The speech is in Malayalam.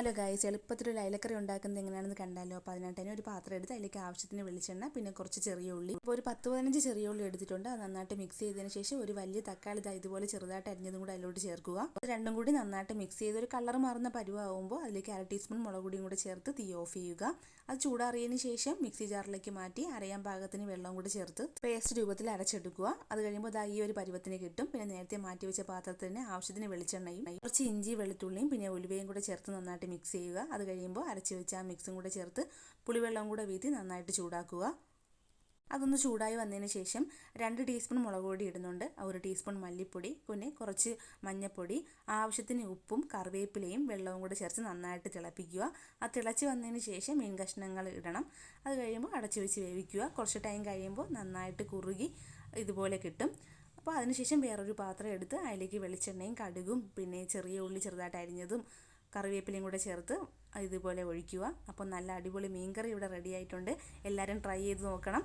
ഹലോ ഗായ്സ് എളുപ്പത്തിലൊരു അയലക്കറി ഉണ്ടാക്കുന്നത് എങ്ങനെയാണെന്ന് കണ്ടാലോ? അപ്പോൾ അതിനായിട്ട് തന്നെ ഒരു പാത്രം എടുത്ത് അതിലേക്ക് ആവശ്യത്തിന് വെളിച്ചെണ്ണ പിന്നെ കുറച്ച് ചെറിയ ഉള്ളി. ഇപ്പോൾ ഒരു പത്ത് പതിനഞ്ച് ചെറിയ ഉള്ളി എടുത്തിട്ടുണ്ട്. അത് നന്നായിട്ട് മിക്സ് ചെയ്തതിന് ശേഷം ഒരു വലിയ തക്കാളി ഇതാ ഇതുപോലെ ചെറുതായിട്ട് അരിഞ്ഞതും കൂടി അതിലോട്ട് ചേർക്കുക. അത് രണ്ടും കൂടി നന്നായിട്ട് മിക്സ് ചെയ്ത് ഒരു കളർ മാറുന്ന പരുവാകുമ്പോൾ അതിലേക്ക് അര ടീസ്പൂൺ മുളക് പൊടിയും കൂടി ചേർത്ത് തീ ഓഫ് ചെയ്യുക. അത് ചൂടാറിയതിന് ശേഷം മിക്സി ജാറിലേക്ക് മാറ്റി അരയാൻ പാകത്തിന് വെള്ളം കൂടി ചേർത്ത് പേസ്റ്റ് രൂപത്തിൽ അരച്ചെടുക്കുക. അത് കഴിയുമ്പോൾ ഇതാ ഈ ഒരു പരുവത്തിന് കിട്ടും. പിന്നെ നേരത്തെ മാറ്റി വെച്ച പാത്രത്തിന് ആവശ്യത്തിന് വെളിച്ചെണ്ണയും കുറച്ച് ഇഞ്ചി വെളുത്തുള്ളിയും പിന്നെ ഉലുവയും കൂടെ ചേർത്ത് നന്നായിട്ട് മിക്സ് ചെയ്യുക. അത് കഴിയുമ്പോൾ അരച്ച് വെച്ച ആ മിക്സും കൂടെ ചേർത്ത് പുളിവെള്ളം കൂടെ വീതി നന്നായിട്ട് ചൂടാക്കുക. അതൊന്ന് ചൂടായി വന്നതിന് ശേഷം രണ്ട് ടീസ്പൂൺ മുളക് പൊടി ഇടുന്നുണ്ട്. ഒരു ടീസ്പൂൺ മല്ലിപ്പൊടി പിന്നെ കുറച്ച് മഞ്ഞൾപ്പൊടി ആവശ്യത്തിന് ഉപ്പും കറിവേപ്പിലയും വെള്ളവും കൂടെ ചേർത്ത് നന്നായിട്ട് തിളപ്പിക്കുക. ആ തിളച്ച് വന്നതിന് ശേഷം മീൻ കഷ്ണങ്ങൾ ഇടണം. അത് കഴിയുമ്പോൾ അടച്ചു വെച്ച് വേവിക്കുക. കുറച്ച് ടൈം കഴിയുമ്പോൾ നന്നായിട്ട് കുറുകി ഇതുപോലെ കിട്ടും. അപ്പോൾ അതിനുശേഷം വേറൊരു പാത്രം എടുത്ത് അതിലേക്ക് വെളിച്ചെണ്ണയും കടുകും പിന്നെ ചെറിയ ഉള്ളി ചെറുതായിട്ട് അരിഞ്ഞതും കറിവേപ്പിലയും കൂടെ ചേർത്ത് ഇതുപോലെ ഒഴിക്കുക. അപ്പോൾ നല്ല അടിപൊളി മീൻ കറി ഇവിടെ റെഡി ആയിട്ടുണ്ട്. എല്ലാവരും ട്രൈ ചെയ്ത് നോക്കണം.